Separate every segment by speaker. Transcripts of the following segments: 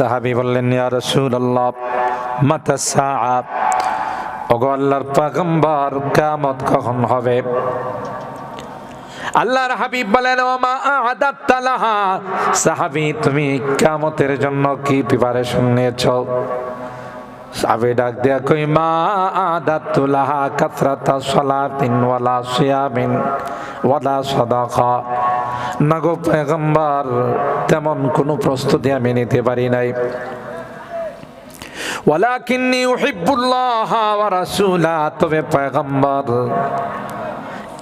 Speaker 1: সাহাবি বললেন, ইয়া রাসূলুল্লাহ, মাতা সাআ? ওগো আল্লাহর পয়গম্বর, কিয়ামত কখন হবে? আল্লাহর হাবিব বলেন ও মা আদাত্তা সাহাবি সাহাবী, তুমি কিয়ামতের জন্য কি প্রিপারেশন নিয়েছো? সাবে ডাক দেয়া কই মা আদাতুলাহা কাসরাতা সালাতিন ওয়ালা সিয়ামিন ওয়ালা সাদাকা। নাগো পয়গম্বর, তেমন কোনো প্রস্তুতি আমি নিতে পারি নাই। ওয়ালাকিন্নি উহিব্বুল্লাহ ওয়া রাসূলা, তবে পয়গম্বর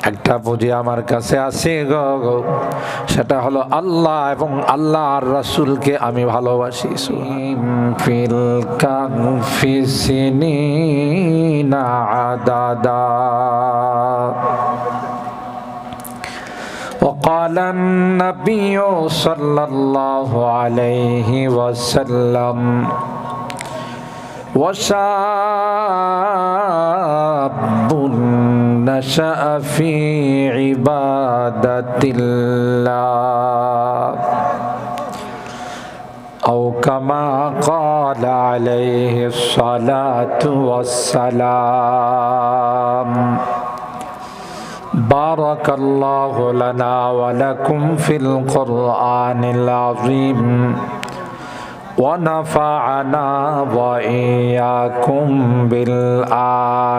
Speaker 1: একটা পুঁজি আমার কাছে আছে গো গো। সেটা হলো আল্লাহ এবং আল্লাহ আর রাসূলকে আমি ভালোবাসি ফিল কানফিসিনিনা আদাদা وقال النبي صلى الله عليه وسلم وشاب نشأ في عبادة الله. أو كما قال عليه الصلاة والسلام بارك الله لنا ولكم في القرآن العظيم ونفعنا وإياكم بالآيات.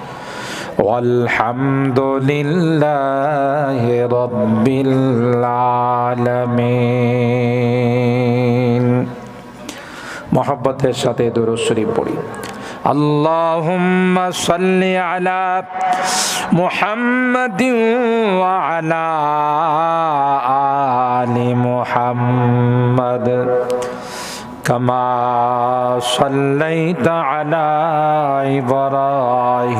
Speaker 1: والحمد لله رب العالمين محبت সাথে দুরূদ শরীফ পড়ি اللهم صل على محمد وعلى آل محمد كما صليت على إبراهيم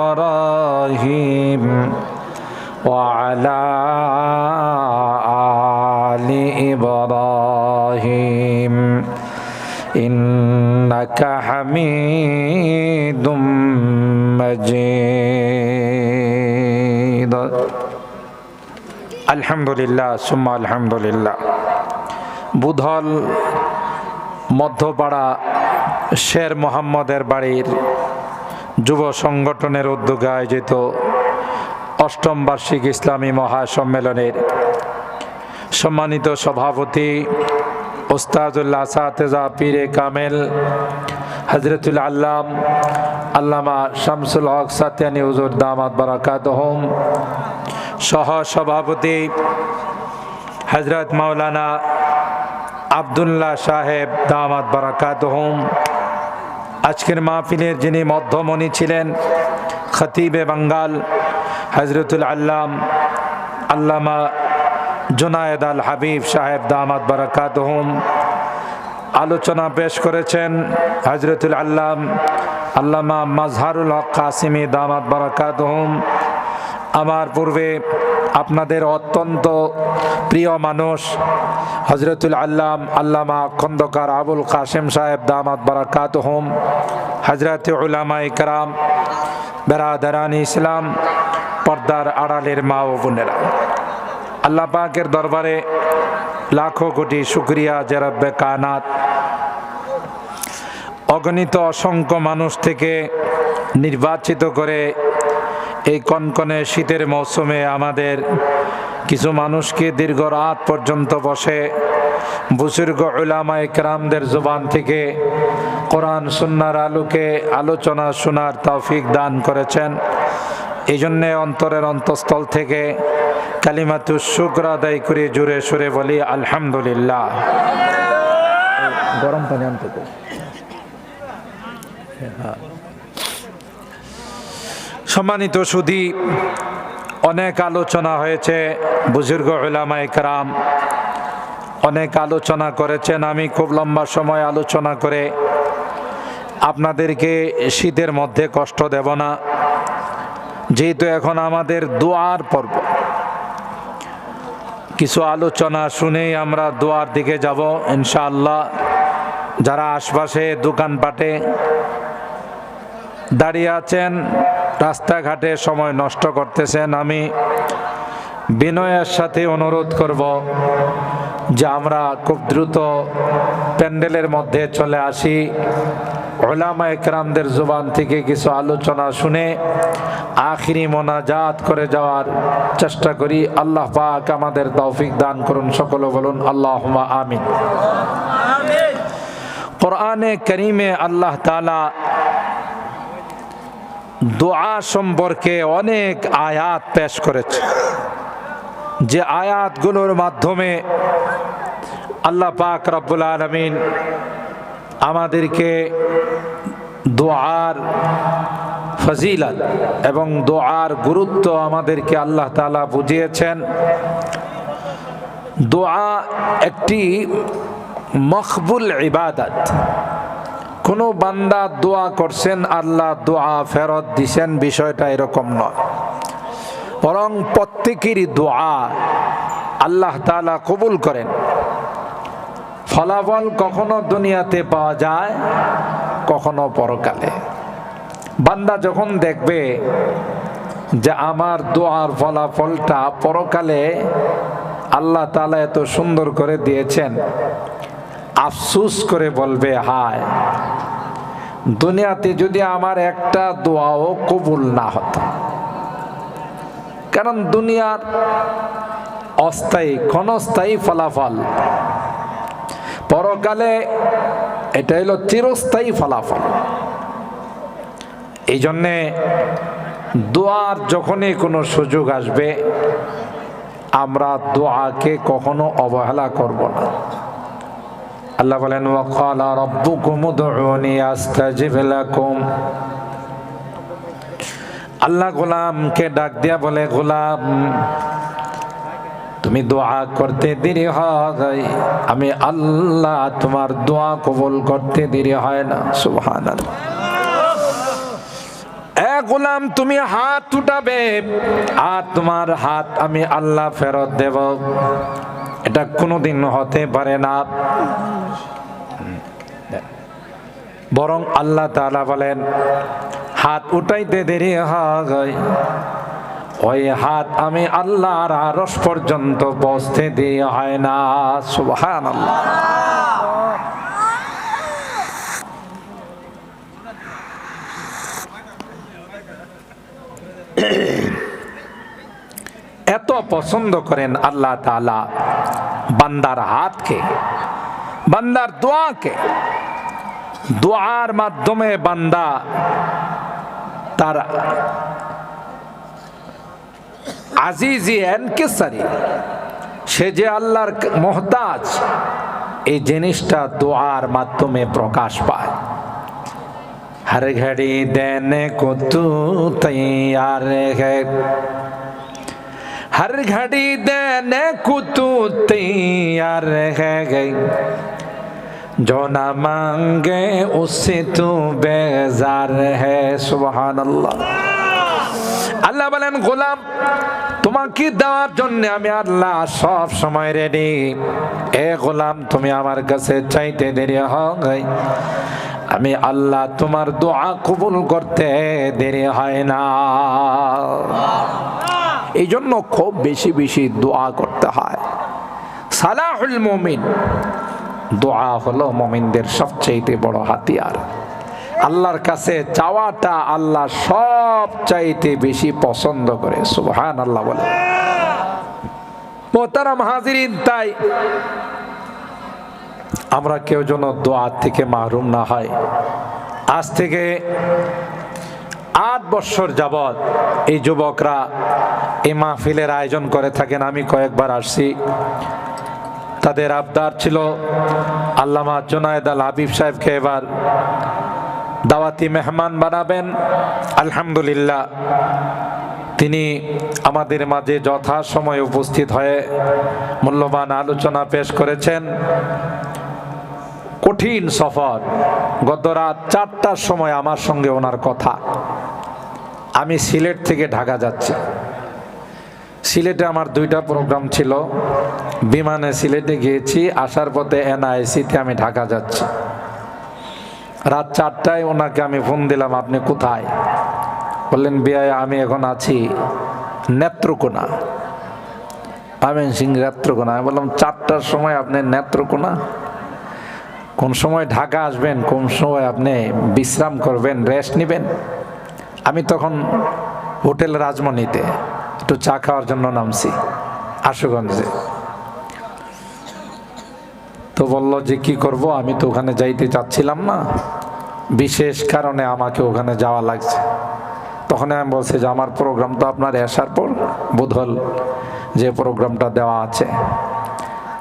Speaker 1: إبراهيم وعلى آل إبراهيم إنك حميد مجيد الحمد لله ثم الحمد لله বুধল মধ্যপাড়া শের মোহাম্মদের বাড়ির যুব সংগঠনের উদ্যোগে আয়োজিত অষ্টম বার্ষিক ইসলামী মহাসম্মেলনের সম্মানিত সভাপতি ওস্তাজুল্লাহ সাতেজা পীরে কামেল, হজরতুল আল্লাম, আল্লামা শামসুল হক সাতিয়ানি হুজুর দামাত বারাকাত হোম সহ সভাপতি হজরত মাওলানা আবদুল্লাহ সাহেব দামাত বারাকাত হোম আজকের মাহফিলের যিনি মধ্যমণি ছিলেন, খতিবে বাঙ্গাল হজরতুল আল্লাম, আল্লামা জুনায়দ আল হাবিব সাহেব দামাত বারাকাত হোম আলোচনা পেশ করেছেন হজরতুল আল্লাম, আল্লামা মাজহারুল হক কাসিমি দামাত বারাকাত হোম আমার পূর্বে আপনাদের অত্যন্ত প্রিয় মানুষ হজরতুল আল্লাম, আল্লামা খন্দকার আবুল কাসেম সাহেব দামাত বারাকাত হোম হজরত উলামা ইকরাম বেরাদারান ইসলাম, পর্দার আড়ালের মা ও বোনেরা। আল্লাহ পাকের দরবারে লাখো কোটি শুক্রিয়া জেরাব্বে কানাত অগণিত অসংখ্য মানুষ থেকে নির্বাচিত করে এই কনকনে শীতের মৌসুমে আমাদের কিছু মানুষকে দীর্ঘ রাত পর্যন্ত বসে বুজুর্গ উলামা একরামদের জবান থেকে কোরআন সুন্নার আলোকে আলোচনা শোনার তৌফিক দান করেছেন এই জন্যে অন্তরের অন্তঃস্থল থেকে কালিমাতু শুক্র আদায় করে জুড়ে সুরে বলি আলহামদুলিল্লাহ গরম পানি আনতে। সম্মানিত সুদী অনেক আলোচনা হয়েছে বুজুর্গ উলামা একরাম অনেক আলোচনা করেছেন, আমি খুব লম্বা সময় আলোচনা করে আপনাদেরকে শীতের মধ্যে কষ্ট দেব না। যেহেতু এখন আমাদের দোয়ার পর্ব, কিছু আলোচনা শুনেই আমরা দোয়ার দিকে যাব, ইনশাআল্লাহ। যারা আশপাশে দোকানপাটে দাঁড়িয়ে আছেন রাস্তাঘাটে সময় নষ্ট করতেছেন আমি বিনয়ের সাথে অনুরোধ করব যে আমরা খুব দ্রুত প্যান্ডেলের মধ্যে চলে আসি। ওলামা একরামদের জুবান থেকে কিছু আলোচনা শুনে আখিরি মোনাজাত করে যাওয়ার চেষ্টা করি। আল্লাহ পাক আমাদের তৌফিক দান করুন সকলে বলুন আল্লাহ আমিন। কোরআনে করিমে আল্লাহ তালা দোয়া সম্পর্কে অনেক আয়াত পেশ করেছে। যে আয়াতগুলোর মাধ্যমে আল্লাহ পাক রব্বুল আলমিন আমাদেরকে দোয়ার ফজিলত এবং দোয়ার গুরুত্ব আমাদেরকে আল্লাহ তালা বুঝিয়েছেন। দোয়া একটি মকবুল ইবাদত। কোনো বান্দা দোয়া করছেন, আল্লাহ দোয়া ফেরত দিছেন, বিষয়টা এরকম নয়। বরং প্রত্যেকেরই দোয়া আল্লাহ তালা কবুল করেন। ফলাফল কখনো দুনিয়াতে পাওয়া যায়, কখনো পরকালে। বান্দা যখন দেখবে যে আমার দোয়ার ফলাফলটা পরকালে আল্লাহ তালা এত সুন্দর করে দিয়েছেন আফসুস করে বলবে, হায়, দুনিয়াতে যদি আমার একটা দোয়াও কবুল না হতো। কারণ দুনিয়ার অস্থায়ী, ক্ষণস্থায়ী ফলাফল, পরকালে এটা হলো চিরস্থায়ী ফলাফল। এই জন্যে দোয়ার যখনই কোনো সুযোগ আসবে, আমরা দোয়াকে কখনো অবহেলা করব না। আল্লাহ বলেন ওয়াকালা রাব্বুকুম উদউনি আস্তাজিব লাকুম। আল্লাহ গোলামকে ডাক দিয়া বলে, গোলাম, তুমি দোয়া করতে দেরি হয়। আমি আল্লাহ তোমার দোয়া কবুল করতে দেরি হয় না। সুবহান এ গোলাম, তুমি হাত উঠাবে, আর তোমার হাত আমি আল্লাহ ফেরত দেব। এটা কোনোদিন হতে পারে না। বরং আল্লাহ তাআলা বলেন, হাত উঠাইতে দেরি হয়। ওই হাত আমি আল্লাহর আরস পর্যন্ত পৌঁছতে দিয়ে হয় না। সুবহান আল্লাহ এত পছন্দ করেন আল্লাহ তালা বান্দার হাতকে, বান্দার দোয়াকে। দোয়ার মাধ্যমে বান্দা তার আজিজি এনকেসারি, সে যে আল্লাহর মহতাজ, এই জিনিসটা দোয়ার মাধ্যমে প্রকাশ পায়। হরে ঘড়ি দেন কত তৈয়ার हर घड़ी देने को तू तैयार है जो ना मांगे उससे तू बेजार है सुबहान अल्लाह আল্লাহ বলেন গোলাম তোমাকে দেওয়ার জন্য আমি আল্লাহ সব সময় রেডি এ গোলাম তুমি আমার কাছে চাইতে দেরি হয় আমি আল্লাহ তোমার দোয়া কবুল করতে দেরি হয় না এই জন্য খুব বেশি বেশি দোয়া করতে হয়। সালাহুল মমিন, দোয়া হলো মমিনদের সবচেয়ে বড় হাতিয়ার। আল্লাহর কাছে চাওয়াটা আল্লাহ সব চাইতে বেশি পছন্দ করে সুবহান আল্লাহ বলে। মোহতারাম হাজিরিন, তাই আমরা কেউ যেন দোয়া থেকে মাহরুম না হয়। আজ থেকে আট বৎসর যাবৎ এই যুবকরা এই মাহফিলের আয়োজন করে থাকেন। আমি কয়েকবার আসছি। তাদের আবদার ছিল আল্লামা জোনায়দ আল হাবিব সাহেবকে এবার দাওয়াতি মেহমান বানাবেন। আলহামদুলিল্লাহ, তিনি আমাদের মাঝে যথা সময় উপস্থিত হয়ে মূল্যবান আলোচনা পেশ করেছেন। কঠিন সফর, গত রাত চারটার সময় আমার সঙ্গে ওনার কথা। আমি সিলেট থেকে ঢাকা যাচ্ছি। সিলেটে আমার দুইটা প্রোগ্রাম ছিল। বিমানে সিলেটে গিয়েছি, আসার পথে এনআইসিতে আমি ঢাকা যাচ্ছি। রাত চারটায় ওনাকে আমি ফোন দিলাম, আপনি কোথায়? বললেন বিয়ায় আমি এখন আছি নেত্রকোনা। আমি সিং, নেত্রকোনা? আমি বললাম, চারটার সময় আপনি নেত্রকোনা? কোন সময় ঢাকা আসবেন? কোন সময় আপনি বিশ্রাম করবেন? রেস্ট নেবেন? আমি তখন হোটেল রাজমণিতে একটু চা খাওয়ার জন্য নামছি, আশুগঞ্জে। তো বলল যে, কি করব? আমি তো ওখানে যাইতে চাচ্ছিলাম না। বিশেষ কারণে আমাকে ওখানে যাওয়া লাগছে। তখন আমি বলছি যে, আমার প্রোগ্রাম তো আপনার আসার পর বোধল যে প্রোগ্রামটা দেওয়া আছে।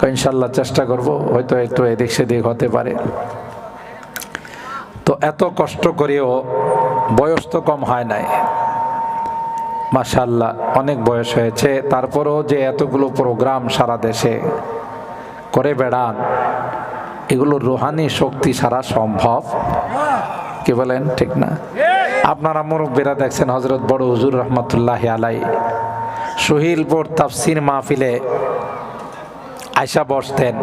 Speaker 1: ইনশাল্লাহ চেষ্টা করব। হয়তো একটু এদিক সেদিক হতে পারে। তো এত কষ্ট করেও বয়স তো কম হয় নাই। মাশাল্লাহ অনেক বয়স হয়েছে। তারপরেও যে এতগুলো প্রোগ্রাম সারা দেশে করে বেড়ান, এগুলো রুহানি শক্তি সারা সম্ভব। কি বলেন, ঠিক না? আপনারা মুরব্বীরা দেখছেন হজরত বড় হুজুর রহমতুল্লাহ আলাই। সুহিলপুর তাফসির মাহফিলে আয়সা বসতেন।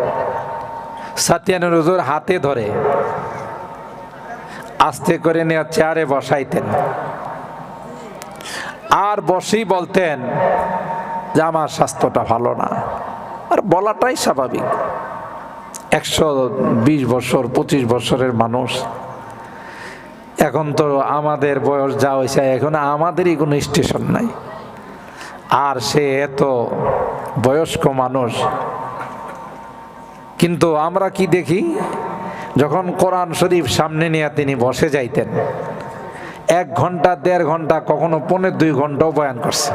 Speaker 1: সাতিয়ানুর হুজুর হাতে ধরে আস্তে করে নিয়ে চেয়ারে বসাইতেন। আর বসেই বলতেন, যে আমার স্বাস্থ্যটা ভালো না। আর বলাটাই স্বাভাবিক। একশো বিশ বছর, পঁচিশ বছরের মানুষ। এখন তো আমাদের বয়স যা হয়েছে, এখন আমাদেরই কোনো স্টেশন নাই। আর সে এত বয়স্ক মানুষ। কিন্তু আমরা কি দেখি? যখন কোরআন শরীফ সামনে নিয়ে তিনি বসে যাইতেন, এক ঘণ্টা, দেড় ঘণ্টা, কখনো পনেরো দুই ঘন্টাও বয়ান করছে।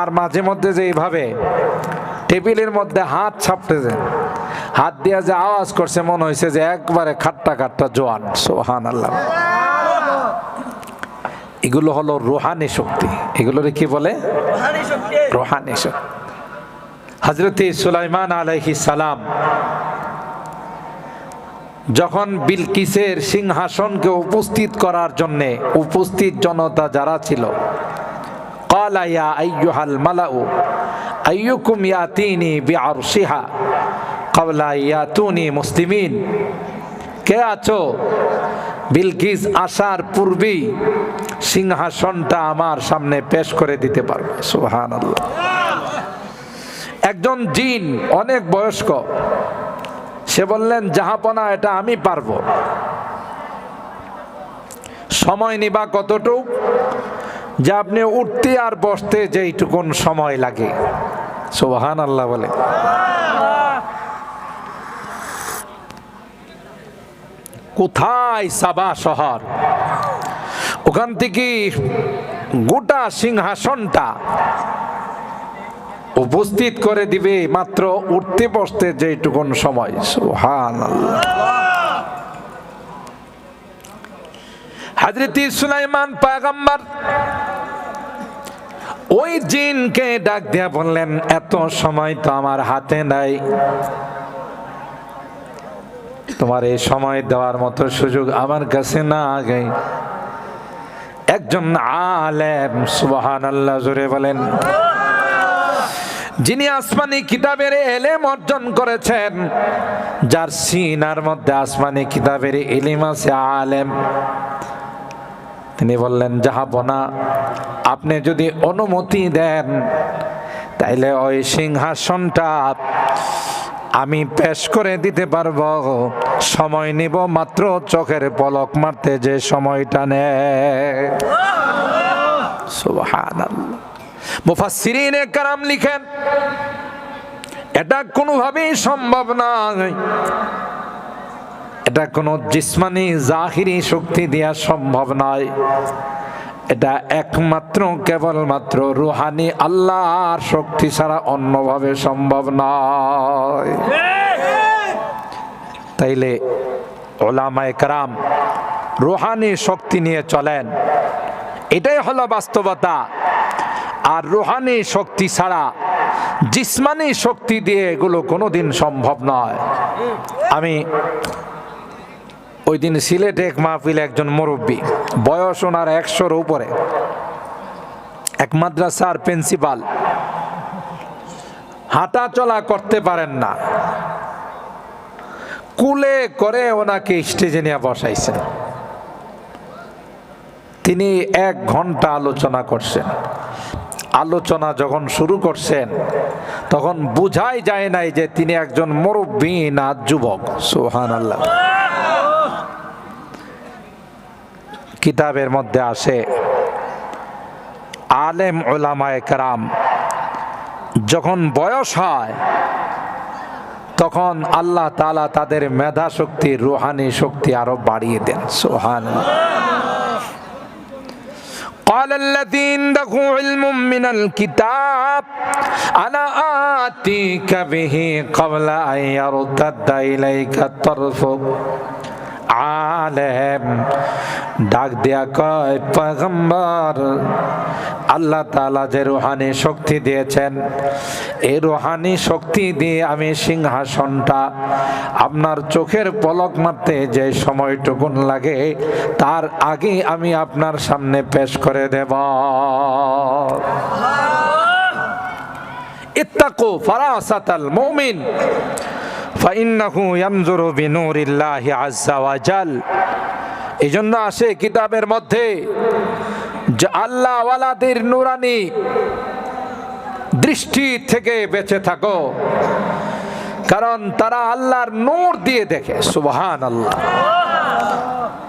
Speaker 1: আর মাঝে মধ্যে যে এইভাবে টেবিলের মধ্যে হাত ছাপতেছে হাত দিয়া যে আওয়াজ করছে, মনে হয়েছে যে একবারে খাট্টা খাট্টা জোয়ান সোহান আল্লাহ এগুলো হলো রোহানি শক্তি। এগুলোরে কি বলে? রোহানি শক্তি। হজরত সুলাইমান আলাইহি সালাম যখন বিলকিসের সিংহাসনকে উপস্থিত করার জন্যে উপস্থিত জনতা যারা ছিল কলাইয়া আইয়ুহাল মালাউ, আইয়ুকুম ইয়াতিনি বিআরশিহা, কবলা ইয়াতুনি মুসলিমিন, কে আছো? বিলকিস আসার পূর্বেই সিংহাসনটা আমার সামনে পেশ করে দিতে পারবে। সুবহানাল্লাহ। একজন জিন, অনেক বয়স্ক সে বললেন জাহাপনা এটা আমি পারব। সময় নিবা কতটুক, যে আপনি উঠতে আর বসতে যেইটুকুন সময় লাগে। সোহান আল্লাহ বলে। কোথায় সাবা শহর? ওখান থেকে গোটা সিংহাসনটা উপস্থিত করে দিবে মাত্র উঠতে বসতে যেটুকুন সময়। সোহান হাজরতি সুলাইমান পায়গাম্বার ওই জিনকে ডাক দিয়া বললেন, এত সময় তো আমার হাতে নাই। তোমার এই সময় দেওয়ার মতো সুযোগ আমার কাছে না আগে। একজন আলেম সুবহান আল্লাহ জোরে বলেন যিনি আসমানি কিতাবের এলেম অর্জন করেছেন, যার সিনার মধ্যে আসমানি কিতাবের এলিম আছে আলেম। তিনি বললেন যাহাবনা আপনি যদি অনুমতি দেন, তাইলে ওই সিংহাসনটা আমি পেশ করে দিতে পারব। সময় নিব মাত্র চোখের পলক মারতে, যে সময়টা নেয়। সুবহানাল্লাহ। মুফাসসিরিনে কারাম লিখেন, এটা কোনোভাবেই সম্ভব নয় এটা কোনো জিসমানি জাহিরি শক্তি দেওয়া সম্ভব নয়। এটা একমাত্র, কেবলমাত্র রুহানি আল্লাহর শক্তি ছাড়া অন্যভাবে সম্ভব নয়। তাইলে ওলামায় কারাম রুহানি শক্তি নিয়ে চলেন। এটাই হলো বাস্তবতা। আর রোহানি শক্তি ছাড়া জিসমানি শক্তি দিয়ে এগুলো কোনোদিন সম্ভব নয়। আমি ওই দিন সিলেটে এক মাহফিলে একজন মুরব্বী, বয়স ওনার একশোর উপরে, এক মাদ্রাসার প্রিন্সিপাল। হাঁটা চলা করতে পারেন না। কুলে করে ওনাকে স্টেজে নিয়ে বসাইছেন। তিনি এক ঘণ্টা আলোচনা করছেন। আলোচনা যখন শুরু করছেন, তখন বুঝাই যায় নাই যে তিনি একজন মুরব্বী না যুবক। সোহান আল্লাহ কিতাবের মধ্যে আসে, আলেম ওলামায় কারাম যখন বয়স হয়, তখন আল্লাহ তালা তাদের মেধা শক্তি রুহানি শক্তি আরও বাড়িয়ে দেন। সোহান قال الذي عنده علم من الكتاب أنا آتيك به قبل أن يرتد إليك الطرف؟ عالم. ডাক দেয়া কয়, পয়গম্বর, আল্লাহ তালা যে রুহানি শক্তি দিয়েছেন এই রুহানি শক্তি দিয়ে আমি সিংহাসনটা আপনার চোখের পলক মারতে যে সময়টুকুন লাগে, তার আগে আমি আপনার সামনে পেশ করে দেব। ইত্তাকু ফারাসাতাল মুমিন, ফাইন্নাহু ইয়ানজুরু বিনুরিল্লাহি আযজা ওয়া জাল এজন্য আসে কিতাবের মধ্যে যে আল্লাহ ওয়ালাদের নুরানি দৃষ্টি থেকে বেঁচে থাকো। কারণ তারা আল্লাহর নূর দিয়ে দেখে সুবহান আল্লাহ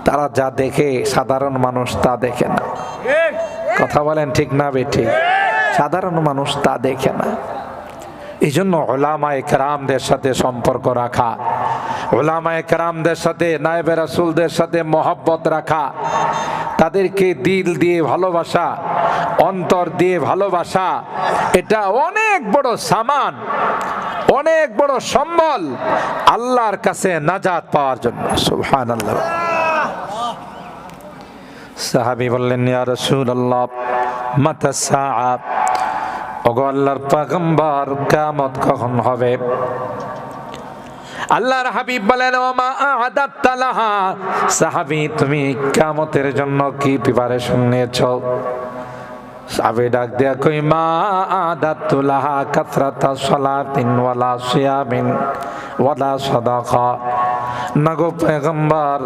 Speaker 1: তারা যা দেখে, সাধারণ মানুষ তা দেখে না। কথা বলেন ঠিক না বেঠিক সাধারণ মানুষ তা দেখে না। এই জন্য ওলামায় কেরামদের সাথে সম্পর্ক রাখা ওলামায় কেরামদের সাথে, নায়েবে রাসুলদের সাথে মহব্বত রাখা, তাদেরকে দিল দিয়ে ভালোবাসা, অন্তর দিয়ে ভালোবাসা, এটা অনেক বড় সামান, অনেক বড় সম্বল আল্লাহর কাছে নাজাত পাওয়ার জন্য। সুবহান আল্লাহ সাহাবি বললেন, ইয়া রাসূলুল্লাহ, মাতা সাআব ওগো আল্লাহর পাগম্বর, কিয়ামত কখন হবে? আল্লাহর হাবিব বলেন ও মা আদাত্তা লাহা। সাহাবী, তুমি কিয়ামতের জন্য কি প্রিপারেশন নিয়েছো? সাবে ডাক দেয়া কই মা আদাত্তু লাহা কাসরাতা সালাতিন ওয়ালা সিয়ামিন ওয়ালা সাদাকা। না গো পেগম্বর,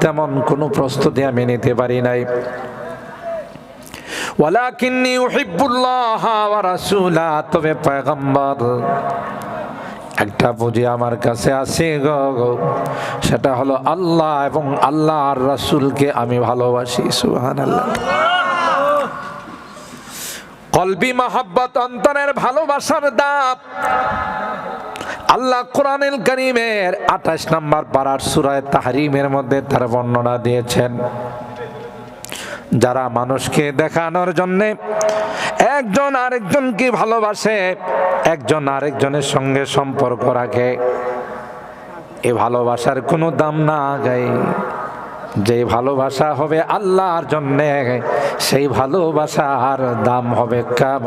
Speaker 1: তেমন কোনো প্রস্তুতি আমি নিতে পারি নাই। ওয়ালাকিন্নি উহিব্বুল্লাহ ওয়া রাসূলা, তবে পয়গম্বর, একটা পুঁজি আমার কাছে আছে গো। সেটা হলো আল্লাহ এবং আল্লাহ আর রাসূলকে আমি ভালোবাসি, সুবহানাল্লাহ। কলবি মাহাব্বত অন্তরের ভালোবাসার দাপ আল্লাহ কোরআনুল করিমের আঠাশ নম্বর পাড়ার সুরায় তাহরিমের মধ্যে তার বর্ণনা দিয়েছেন। যারা মানুষকে দেখানোর জন্যে একজন আরেকজনকে ভালোবাসে, একজন আরেকজনের সঙ্গে সম্পর্ক রাখে। এ ভালোবাসার কোনো দাম না গাই। যে ভালোবাসা হবে আল্লাহর জন্যে, সেই ভালোবাসার দাম হবে কাম